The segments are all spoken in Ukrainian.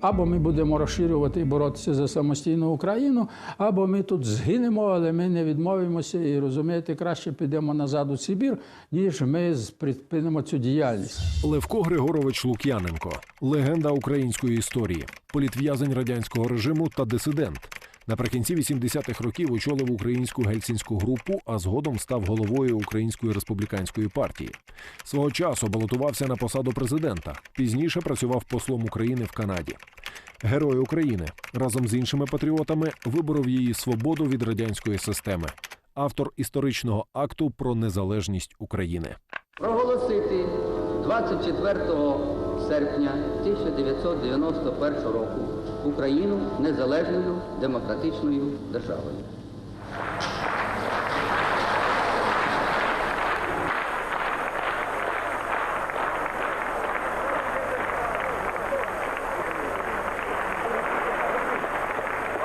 Або ми будемо розширювати і боротися за самостійну Україну, або ми тут згинемо, але ми не відмовимося і розумієте, краще підемо назад у Сибір, ніж ми припинимо цю діяльність. Левко Григорович Лук'яненко легенда української історії, політв'язень радянського режиму та дисидент. Наприкінці 80-х років очолив українську гельсінську групу, а згодом став головою Української республіканської партії. Свого часу балотувався на посаду президента. Пізніше працював послом України в Канаді. Герой України разом з іншими патріотами виборов її свободу від радянської системи. Автор історичного акту про незалежність України. проголосити 24 серпня 1991 року Україну незалежною демократичною державою.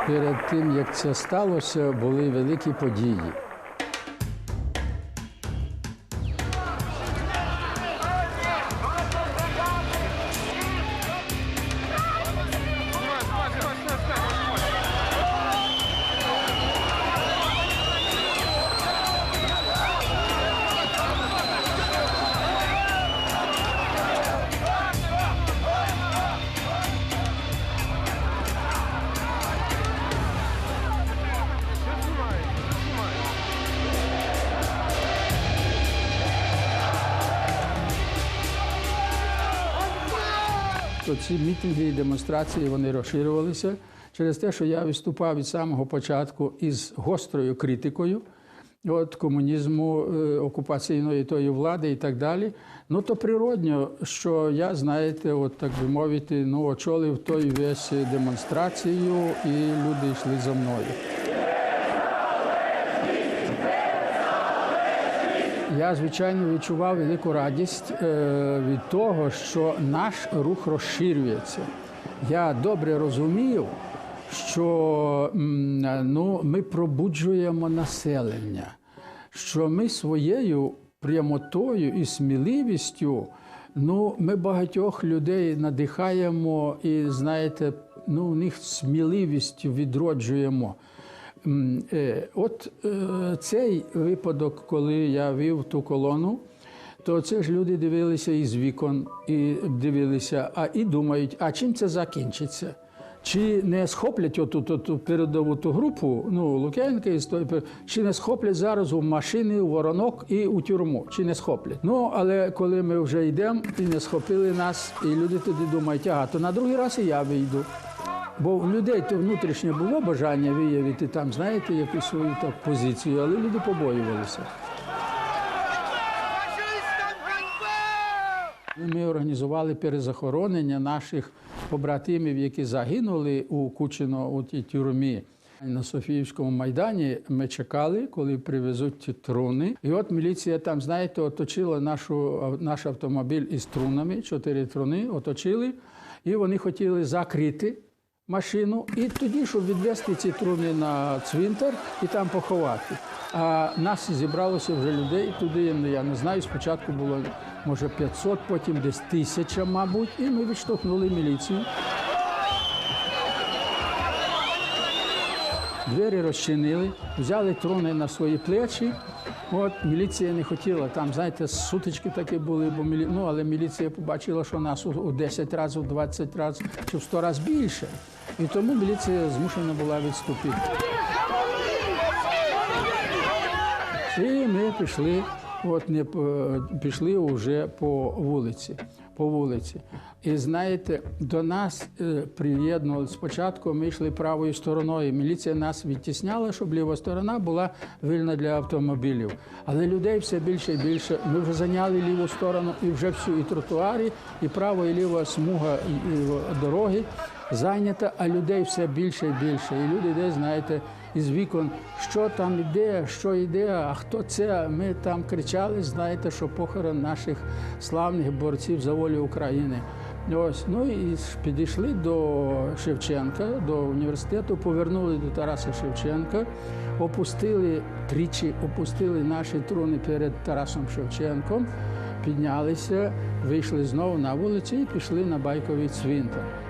Перед тим як це сталося, були великі події. Ці мітинги і демонстрації вони розширювалися через те, що я виступав від самого початку із гострою критикою от, комунізму, е, окупаційної тої влади і так далі. Ну то природньо, що я, знаєте, от так би мовити, ну, очолив той весь демонстрацію, і люди йшли за мною. Я, звичайно, відчував велику радість е, від того, що наш рух розширюється. Я добре розумів, що ну, ми пробуджуємо населення, що ми своєю прямотою і сміливістю ну, ми багатьох людей надихаємо і, знаєте, ну, у них сміливість відроджуємо. Е, От е, цей випадок, коли я вів ту колону, то це ж люди дивилися із вікон і дивилися, а і думають, а чим це закінчиться? Чи не схоплять оту ту, ту передову ту групу, ну Лук'янка і той, чи не схоплять зараз у машини, у воронок і у тюрму? Чи не схоплять? Ну але коли ми вже йдемо і не схопили нас, і люди тоді думають, ага, то на другий раз і я вийду. Бо в людей то внутрішнє було бажання виявити там, знаєте, якусь свою так позицію, але люди побоювалися. Ми організували перезахоронення наших побратимів, які загинули у Кучино у тій тюрмі. На Софіївському майдані ми чекали, коли привезуть труни. І от міліція там, знаєте, оточила нашу, наш автомобіль із трунами, чотири труни оточили, і вони хотіли закрити машину, і тоді, щоб відвести ці труни на цвинтар і там поховати. А нас зібралося вже людей туди. Я не знаю. Спочатку було може 500, потім десь тисяча, мабуть, і ми відштовхнули міліцію. Двері розчинили, взяли трони на свої плечі. От міліція не хотіла. Там, знаєте, сутички такі були, бо мілі... ну, але міліція побачила, що нас у 10 разів, у 20 разів чи в 100 разів більше. І тому міліція змушена була відступити. І ми пішли, от не пішли вже по вулиці. По вулиці. І знаєте, до нас е, приєднували спочатку. Ми йшли правою стороною. Міліція нас відтісняла, щоб ліва сторона була вільна для автомобілів. Але людей все більше і більше. Ми вже зайняли ліву сторону і вже всю і тротуарі, і права, і ліва смуга і, і дороги зайнята, а людей все більше і більше. І люди десь, знаєте, із вікон, що там іде, що йде, а хто це? Ми там кричали, знаєте, що похорон наших славних борців за волю України. Ось, ну і підійшли до Шевченка, до університету, повернули до Тараса Шевченка, опустили тричі, опустили наші труни перед Тарасом Шевченком, піднялися, вийшли знову на вулицю і пішли на байковий цвинтар.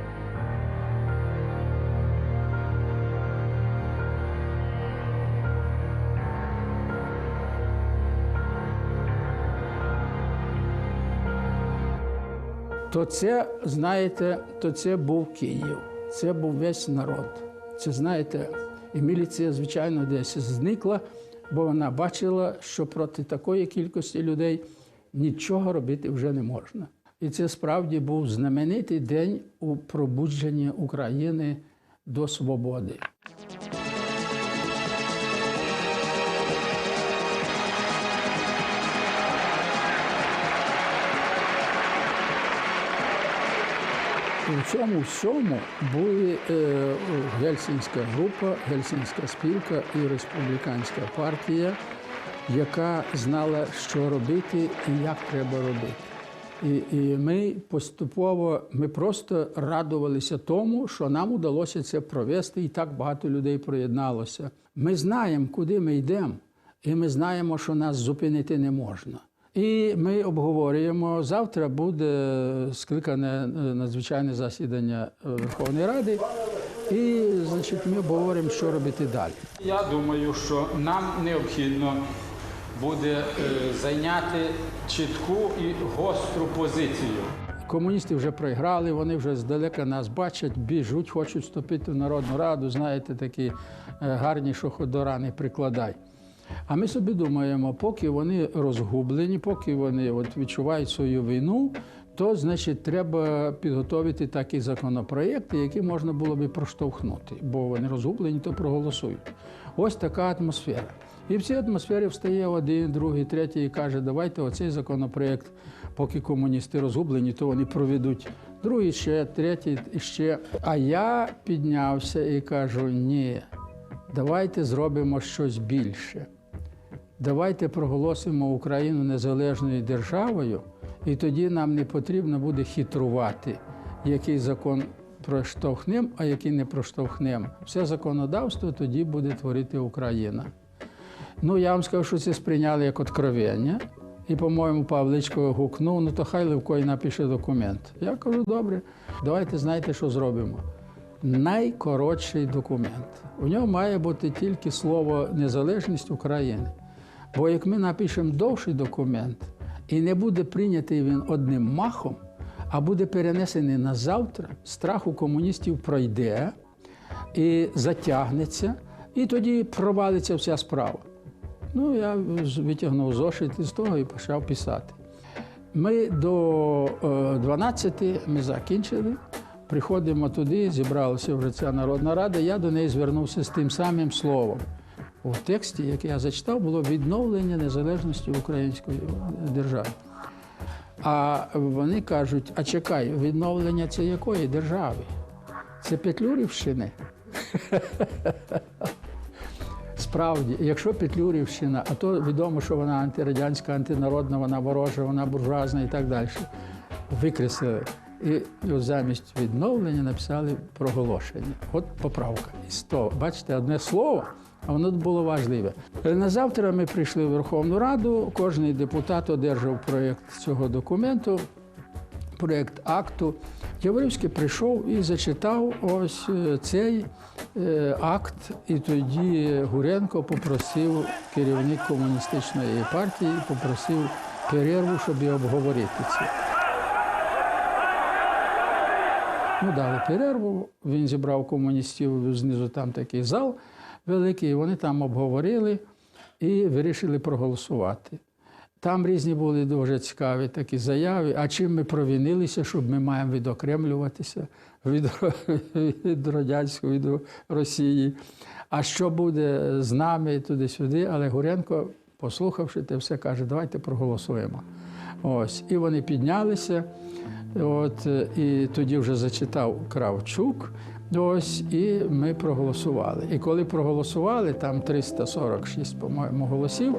То це, знаєте, то це був Київ, це був весь народ. Це знаєте, і міліція, звичайно, десь зникла, бо вона бачила, що проти такої кількості людей нічого робити вже не можна. І це справді був знаменитий день у пробудженні України до свободи. В цьому всьому були е, Гельсінська група, Гельсінська спілка і республіканська партія, яка знала, що робити і як треба робити. І, і ми поступово ми просто радувалися тому, що нам удалося це провести, і так багато людей приєдналося. Ми знаємо, куди ми йдемо, і ми знаємо, що нас зупинити не можна. І ми обговорюємо. Завтра буде скликане е, надзвичайне засідання е, Верховної Ради, і значить, ми обговоримо, що робити далі. Я думаю, що нам необхідно буде е, зайняти чітку і гостру позицію. Комуністи вже програли, вони вже здалека нас бачать, біжуть, хочуть вступити в Народну Раду. Знаєте, такі гарні, що до рани прикладай. А ми собі думаємо, поки вони розгублені, поки вони от відчувають свою війну, то значить треба підготовити такі законопроєкти, які можна було би проштовхнути, бо вони розгублені, то проголосують. Ось така атмосфера. І в цій атмосфері встає один, другий, третій і каже, давайте оцей законопроєкт, поки комуністи розгублені, то вони проведуть. Другий ще, третій ще. А я піднявся і кажу: ні, давайте зробимо щось більше. Давайте проголосимо Україну незалежною державою, і тоді нам не потрібно буде хитрувати, який закон проштовхнем, а який не проштовхнем. Все законодавство тоді буде творити Україна. Ну, я вам скажу, що це сприйняли як откровення. І, по-моєму, Павличко гукнув, ну то хай Левко і напише документ. Я кажу, добре, давайте знаєте, що зробимо. Найкоротший документ. У ньому має бути тільки слово незалежність України. Бо як ми напишемо довший документ, і не буде прийнятий він одним махом, а буде перенесений на завтра, страх у комуністів пройде і затягнеться, і тоді провалиться вся справа. Ну, я витягнув зошит із того і почав писати. Ми до е, 12 ми закінчили, приходимо туди, зібралася вже ця Народна Рада, я до неї звернувся з тим самим словом. У тексті, який я зачитав, було відновлення незалежності української держави. А вони кажуть: а чекай, відновлення це якої держави? Це Петлюрівщини. Справді, якщо Петлюрівщина, а то відомо, що вона антирадянська, антинародна, вона ворожа, вона буржуазна і так далі. Викреслили. І замість відновлення написали проголошення. От поправка. Із того. Бачите, одне слово, а воно було важливе. На завтра ми прийшли в Верховну Раду, кожен депутат одержав проєкт цього документу, проєкт акту. Яворівський прийшов і зачитав ось е, цей е, акт, і тоді Гуренко попросив керівник комуністичної партії, попросив перерву, щоб обговорити це. Ну, дали перерву, він зібрав комуністів знизу там такий зал великий, вони там обговорили і вирішили проголосувати. Там різні були дуже цікаві такі заяви. А чим ми провинилися, щоб ми маємо відокремлюватися від, від радянської від Росії? А що буде з нами туди-сюди? Але Гуренко, послухавши те все, каже, давайте проголосуємо. Ось. І вони піднялися. От, і тоді вже зачитав Кравчук. Ось, і ми проголосували. І коли проголосували, там 346, по-моєму, голосів,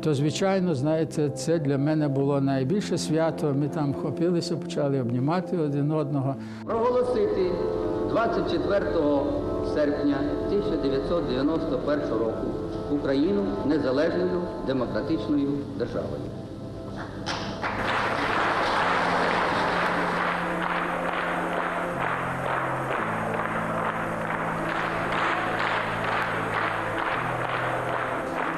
то, звичайно, знаєте, це для мене було найбільше свято. Ми там хопилися, почали обнімати один одного. проголосити 24 серпня 1991 року Україну незалежною демократичною державою.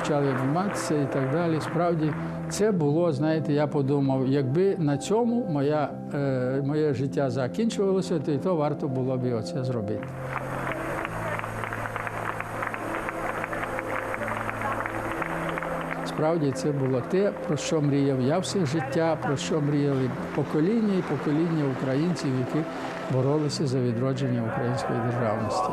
Навчали обійматися і так далі. Справді, це було, знаєте, я подумав, якби на цьому моя, е, моє життя закінчувалося, то і то варто було б оце зробити. Справді це було те, про що мріяв я все життя, про що мріяли покоління і покоління українців, які боролися за відродження української державності.